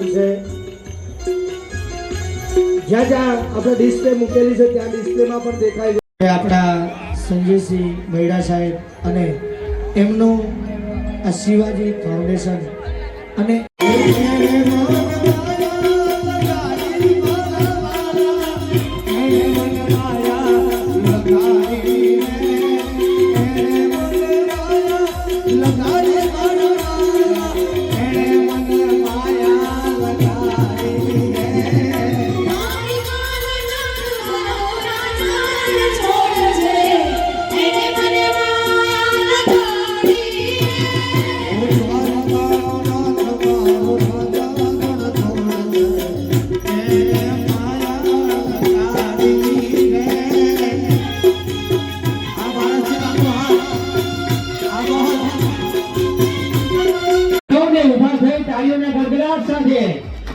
પણ છે. જ્યાં જ્યાં આપણે ડિસ્પ્લે મૂકેલી છે, ત્યાં ડિસ્પ્લેમાં પણ દેખાય છે. આપણા સંજયસિંહ બૈડા સાહેબ અને એમનું આ શિવાજી ફાઉન્ડેશન અને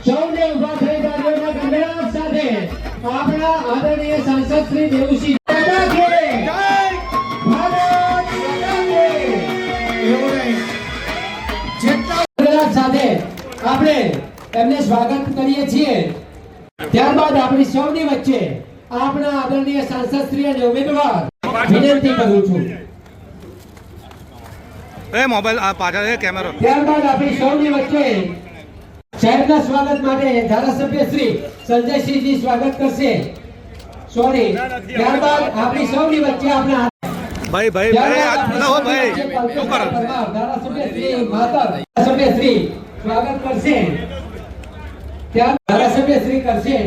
સૌને ઊભા થઈ તાળીઓના ગડગડાટ સાથે. આપણા આદરણીય સાંસદ શ્રી દેવુસિંહ ગડગડાટ સાથે આપણે એમને સ્વાગત કરીએ છીએ. ત્યારબાદ આપણી સૌની વચ્ચે આપણા આદરણીય સાંસદ શ્રી અને ઉમેદવાર વિનંતી કરું છું. એ મોબાઈલ આ પાછળ છે કેમેરો. ત્યારબાદ આપણી સૌની વચ્ચે શહેરના સ્વાગત માટે ધારાસભ્ય શ્રી સંજયસિંહજી સ્વાગત કરશે. સોરી ત્યારબાદ આપણી સૌની વચ્ચે આપણા ભાઈ ભાઈ ભાઈ આ હો ભાઈ. શું કરો? ધારાસભ્ય શ્રી માતા ધારાસભ્ય શ્રી સ્વાગત કરશે. ત્યાર ધારાસભ્ય શ્રી કરશે.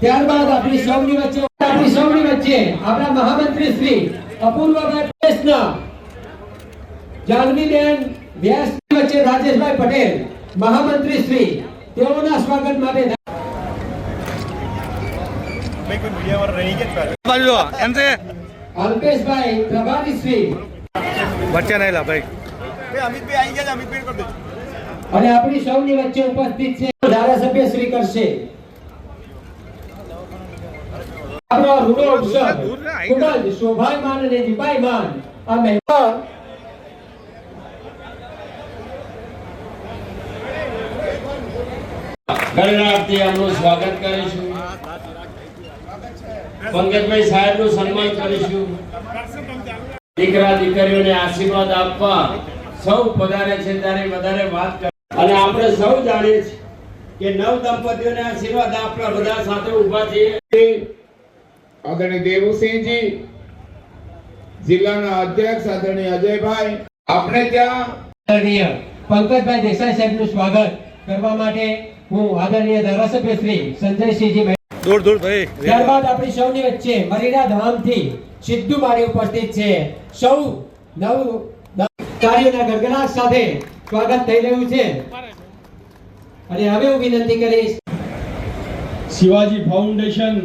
ત્યારબાદ આપણી સૌની વચ્ચે આપણી સૌની વચ્ચે આપણા મહામંત્રી શ્રી અપૂર્વભાઈ કૃષ્ણ જાનવીબેન વ્યાસ વચ્ચે રાજેશભાઈ પટેલ મહામંત્રી શ્રી તેઓના સ્વાગત માટે બાજુ જો એમ છે અલ્પેશભાઈ પ્રભારી શ્રી. વચ્ચે નહીં ભાઈ. અને આપણી સૌની વચ્ચે ઉપસ્થિત છે ધારાસભ્ય શ્રી કરશે. આપણો રૂડો ઉત્સવ ખૂબ જ શોભાયમાન અને દીપાયમાન આ મહેમાન. ગણરાજથી એમનું સ્વાગત કરીશું. પંકજભાઈ સાહેબનું સન્માન કરીશું. દીકરા દીકરીઓને આશીર્વાદ આપવા સૌ પધારે છે ત્યારે વધારે વાત કર અને આપણે સૌ જાણીએ છીએ કે નવ દંપતીઓને આશીર્વાદ આપવા બધા સાથે ઊભા છીએ. આદરણીય દેવુસિંહજી જિલ્લાના અધ્યક્ષ આદરણીય અજયભાઈ આપણે ત્યાં આદરણીય પંકજભાઈ દેસાઈ સાહેબનું સ્વાગત કરવા માટે હું આદરણીય ધારાસભ્ય શ્રી સંજયસિંહજી દૂર દૂર ભાઈ. ત્યારબાદ આપણી સૌની વચ્ચે મરીના ધામથી સિદ્ધુ મારી ઉપસ્થિત છે. સૌ નવ કાર્યોના ગડગડાટ સાથે સ્વાગત થઈ રહ્યું છે. અને હવે હું વિનંતી કરીશ. શિવાજી ફાઉન્ડેશન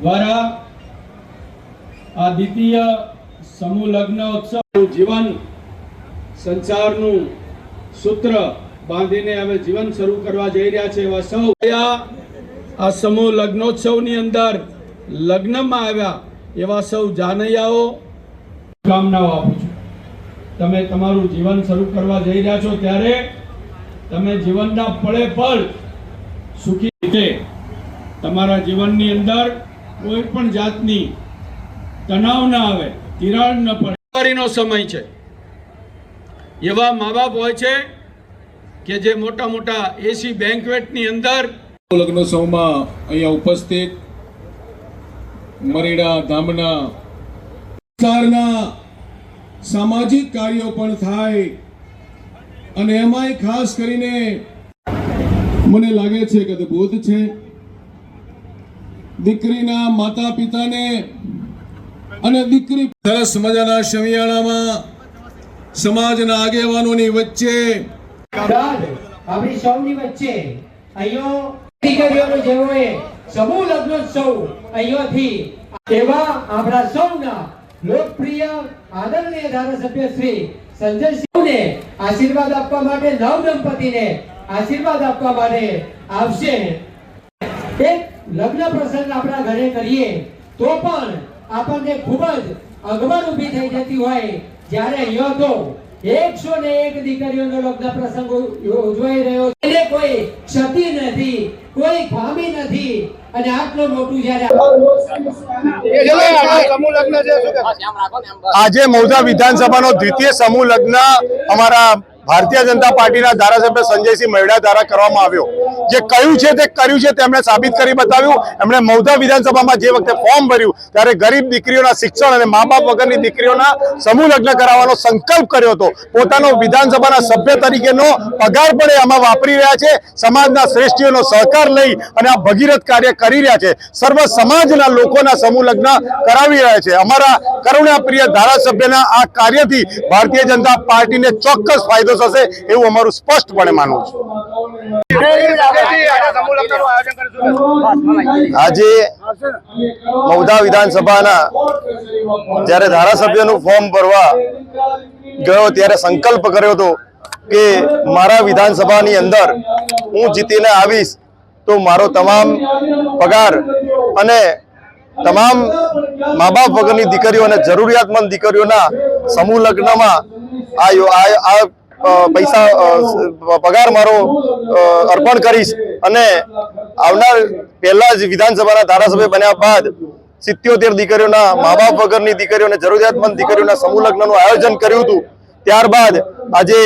દ્વારા આ દ્વિતીય સમૂહ લગ્ન ઉત્સવનું જીવન સંસારનું સૂત્ર બાંધીને હવે જીવન શરૂ કરવા જઈ રહ્યા છે એવા સૌ આ સમૂહ લગ્નોત્સવની અંદર લગ્નમાં આવ્યા એવા સૌ જાનૈયાઓ કામનાઓ આપું છું. તમે તમારું જીવન શરૂ કરવા જઈ રહ્યા છો ત્યારે તમે જીવનના પળે પળ સુખી રીતે તમારા જીવનની અંદર કોઈ પણ જાતની તણાવ ન આવે, તિરાડ ન પડે. સમય છે. એવા મા બાપ હોય છે કે જે મોટા મોટા એસી બેન્કવેટની અંદર લગ્નોત્સવમાં અહીંયા ઉપસ્થિત મરેડા ધામના વિસ્તારના સામાજિક કાર્યો પણ થાય અને એમાંય ખાસ કરીને મને લાગે છે કે અદભુત છે. દીકરીના માતા પિતાને અને દીકરી સરસ મજાના શમિયાળામાં સમાજના આગેવાનોની વચ્ચે આપણી સૌની વચ્ચે. અહીંયો આશીર્વાદ આપવા માટે, નવ દંપતીને આશીર્વાદ આપવા માટે આવશે. એક લગ્ન પ્રસંગ આપણા ઘરે કરીએ, તો પણ આપણને ખૂબ જ અગવડ ઊભી થઈ જતી હોય જ્યારે અહીંયા તો એકસો ને એક દીકરીઓનો લગ્ન પ્રસંગ ઉજવાઈ રહ્યો છે. એને કોઈ ક્ષતિ નથી કોઈ ખામી નથી. અને આટલું મોટું જ્યારે આજે મૌધા વિધાનસભાનો દ્વિતીય સમૂહ લગ્ન અમારા ભારતીય જનતા પાર્ટીના ધારાસભ્ય સંજયસિંહ મૈડા દ્વારા કરવામાં આવ્યો. જે કહ્યું છે તે કર્યું છે તેમણે સાબિત કરી બતાવ્યું. એમણે મૌધા વિધાનસભામાં જે વખતે ફોર્મ ભર્યું ત્યારે ગરીબ દીકરીઓના શિક્ષણ અને મા બાપ વગરની દીકરીઓના સમૂહ લગ્ન કરાવવાનો સંકલ્પ કર્યો હતો. પોતાનો વિધાનસભાના સભ્ય તરીકેનો પગાર પણ આમાં વાપરી રહ્યા છે. સમાજના શ્રેષ્ઠીઓનો સહકાર લઈ અને આ ભગીરથ કાર્ય કરી રહ્યા છે. સર્વ સમાજના લોકોના સમૂહ લગ્ન કરાવી રહ્યા છે. અમારા કરુણા પ્રિય ધારાસભ્યના આ કાર્યથી ભારતીય જનતા પાર્ટીને ચોક્કસ ફાયદો થશે એવું અમારું સ્પષ્ટપણે માનવું છે. આજે મૌધા વિધાનસભાના જ્યારે ધારાસભ્યનું ફોર્મ ભરવા ગયો ત્યારે સંકલ્પ કર્યો હતો કે મારા વિધાનસભાની અંદર હું જીતીને આવીશ તો મારો તમામ પગાર અને તમામ મા બાપ વગરની દીકરીઓ અને જરૂરિયાતમંદ દીકરીઓના સમૂહ લગ્નમાં આ પૈસા પગાર મારો અર્પણ કરીશ. અને આવનાર પહેલા જ વિધાનસભાના ધારાસભ્ય બન્યા બાદ સિત્યોતેર દીકરીઓના મા બાપ વગરની દીકરીઓ અને જરૂરિયાતમંદ દીકરીઓના સમૂહ લગ્નનું આયોજન કર્યું હતું. ત્યારબાદ આજે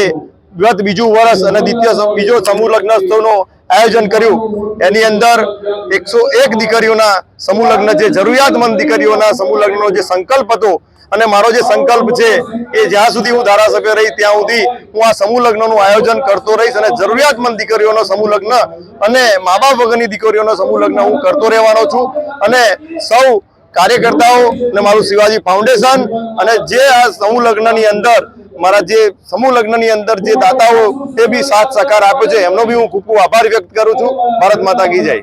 ગત બીજું વર્ષ અને દ્વિતીય બીજો સમૂહ લગ્ન ઉત્સવનું આયોજન કર્યું. એની અંદર એકસો એક દીકરીઓના સમૂહ લગ્ન, જે જરૂરિયાતમંદ દીકરીઓના સમૂહ લગ્નનો જે સંકલ્પ હતો અને મારો જે સંકલ્પ છે એ જ્યાં સુધી હું ધારાસભ્ય રહી ત્યાં સુધી હું આ સમૂહ લગ્નનું આયોજન કરતો રહીશ અને જરૂરિયાતમંદ દીકરીઓનો સમૂહ લગ્ન અને મા બાપ વગરની દીકરીઓનો સમૂહ લગ્ન હું કરતો રહેવાનો છું. અને સૌ કાર્યકર્તાઓ અને મારું શિવાજી ફાઉન્ડેશન અને જે આ સમૂહ લગ્નની અંદર મારા જે સમૂહ લગ્નની અંદર જે દાતાઓ તે બી સાથ સહકાર આપ્યો છે, એમનો બી હું ખૂબ ખૂબ આભાર વ્યક્ત કરું છું. ભારત માતા કી જય.